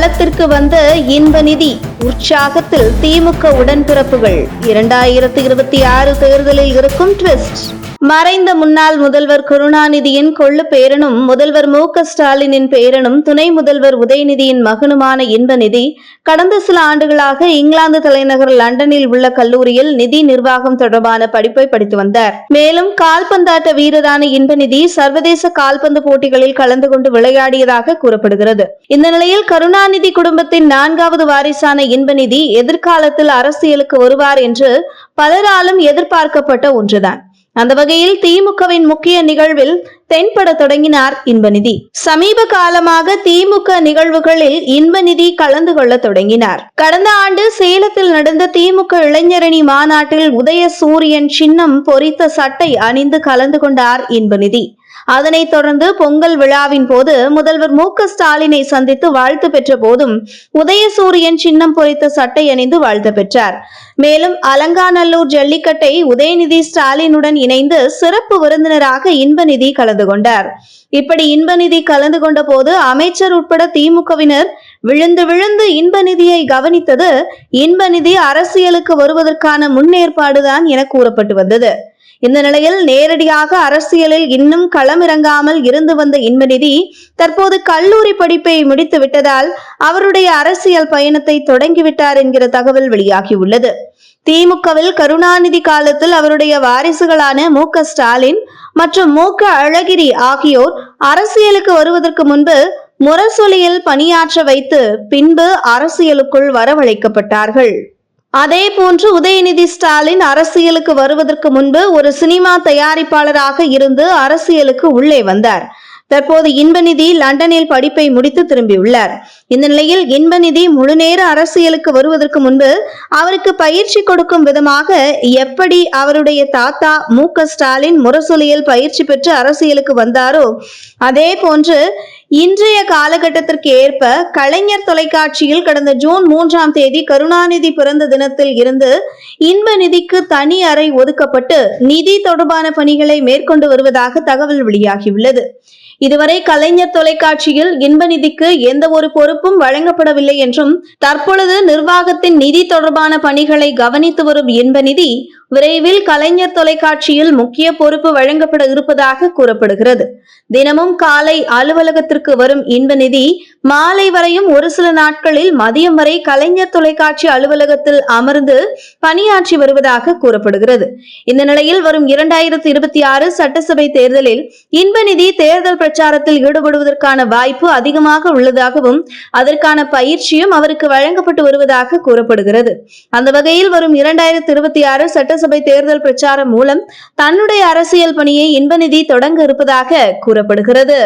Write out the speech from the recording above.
களத்திற்கு வந்த இன்ப நிதி உற்சாகத்தில் திமுக உடன்பிறப்புகள். இரண்டாயிரத்தி இருபத்தி ஆறு தேர்தலில் இருக்கும் ட்விஸ்ட். மறைந்த முன்னாள் முதல்வர் கருணாநிதியின் கொள்ளு பேரனும் முதல்வர் மு ஸ்டாலினின் பேரனும் துணை முதல்வர் உதயநிதியின் மகனுமான இன்பநிதி கடந்த சில ஆண்டுகளாக இங்கிலாந்து தலைநகர் லண்டனில் உள்ள கல்லூரியில் நிதி நிர்வாகம் தொடர்பான படிப்பை படித்து வந்தார். மேலும் கால்பந்தாட்ட வீரரான இன்பநிதி சர்வதேச கால்பந்து போட்டிகளில் கலந்து கொண்டு விளையாடியதாக கூறப்படுகிறது. இந்த நிலையில் கருணாநிதி குடும்பத்தின் நான்காவது வாரிசான இன்பநிதி எதிர்காலத்தில் அரசியலுக்கு வருவார் என்று பலராலும் எதிர்பார்க்கப்பட்ட ஒன்றுதான். அந்த வகையில் திமுகவின் முக்கிய நிகழ்வில் தென்பட தொடங்கினார் இன்பநிதி. சமீப காலமாக திமுக நிகழ்வுகளில் இன்பநிதி கலந்து கொள்ள தொடங்கினார். கடந்த ஆண்டு சேலத்தில் நடந்த திமுக இளைஞரணி மாநாட்டில் உதய சூரியன் சின்னம் பொறித்த சட்டை அணிந்து கலந்து கொண்டார் இன்பநிதி. அதனைத் தொடர்ந்து பொங்கல் விழாவின் போது முதல்வர் மு ஸ்டாலினை சந்தித்து வாழ்த்து பெற்ற போதும் உதயசூரியன் சின்னம் பொறித்த சட்டை அணிந்து வாழ்த்து பெற்றார். மேலும் அலங்காநல்லூர் ஜல்லிக்கட்டை உதயநிதி ஸ்டாலினுடன் இணைந்து சிறப்பு விருந்தினராக இன்பநிதி கலந்து கொண்டார். இப்படி இன்பநிதி கலந்து கொண்ட போது அமைச்சர் உட்பட திமுகவினர் விழுந்து விழுந்து இன்பநிதியை கவனித்தது இன்பநிதி அரசியலுக்கு வருவதற்கான முன்னேற்பாடுதான் என கூறப்பட்டு வந்தது. இந்த நிலையில் நேரடியாக அரசியலில் இன்னும் களமிறங்காமல் இருந்து வந்த இன்பநிதி தற்போது கல்லூரி படிப்பை முடித்து விட்டதால் அவருடைய அரசியல் பயணத்தை தொடங்கிவிட்டார் என்கிற தகவல் வெளியாகியுள்ளது. திமுகவில் கருணாநிதி காலத்தில் அவருடைய வாரிசுகளான மு. ஸ்டாலின் மற்றும் மு. அழகிரி ஆகியோர் அரசியலுக்கு வருவதற்கு முன்பு முரசொலியில் பணியாற்ற வைத்து பின்பு அரசியலுக்குள் வரவழைக்கப்பட்டார்கள். அதே போன்று உதயநிதி ஸ்டாலின் அரசியலுக்கு வருவதற்கு முன்பு ஒரு சினிமா தயாரிப்பாளராக இருந்து அரசியலுக்கு உள்ளே வந்தார். தற்போது இன்பநிதி லண்டனில் படிப்பை முடித்து திரும்பியுள்ளார். இந்த நிலையில் இன்பநிதி முழுநேர அரசியலுக்கு வருவதற்கு முன்பு அவருக்கு பயிற்சி கொடுக்கும் விதமாக எப்படி அவருடைய தாத்தா மு ஸ்டாலின் முரசொலியில் பயிற்சி பெற்று அரசியலுக்கு வந்தாரோ அதே போன்று இன்றைய காலகட்டத்திற்கு ஏற்ப கலைஞர் தொலைக்காட்சியில் கடந்த ஜூன் மூன்றாம் தேதி கருணாநிதி பிறந்த தினத்தில் இருந்து இன்ப நிதிக்கு தனி அறை ஒதுக்கப்பட்டு நிதி தொடர்பான பணிகளை மேற்கொண்டு வருவதாக தகவல் வெளியாகியுள்ளது. இதுவரை கலைஞர் தொலைக்காட்சியில் இன்பநிதிக்கு எந்த ஒரு பொறுப்பும் வழங்கப்படவில்லை என்றும் தற்பொழுது நிர்வாகத்தின் நிதி தொடர்பான பணிகளை கவனித்து வரும் இன்ப நிதி விரைவில் கலைஞர் தொலைக்காட்சியில் முக்கிய பொறுப்பு வழங்கப்பட இருப்பதாக கூறப்படுகிறது. தினமும் காலை அலுவலகத்திற்கு வரும் இன்பநிதி மாலை வரையும் ஒரு சில நாட்களில் மதியம் வரை கலைஞர் தொலைக்காட்சி அலுவலகத்தில் அமர்ந்து பணியாற்றி வருவதாக கூறப்படுகிறது. இந்த நிலையில் வரும் இரண்டாயிரத்தி இருபத்தி ஆறு சட்டசபை தேர்தலில் இன்பநிதி தேர்தல் பிரச்சாரத்தில் ஈடுபடுவதற்கான வாய்ப்பு அதிகமாக உள்ளதாகவும் அதற்கான பயிற்சியும் அவருக்கு வழங்கப்பட்டு வருவதாக கூறப்படுகிறது. அந்த வகையில் வரும் இரண்டாயிரத்தி இருபத்தி ஆறு சட்ட சட்டசபை தேர்தல் பிரச்சாரம் மூலம் தன்னுடைய அரசியல் பணியை இன்பநிதி தொடங்க இருப்பதாக கூறப்படுகிறது.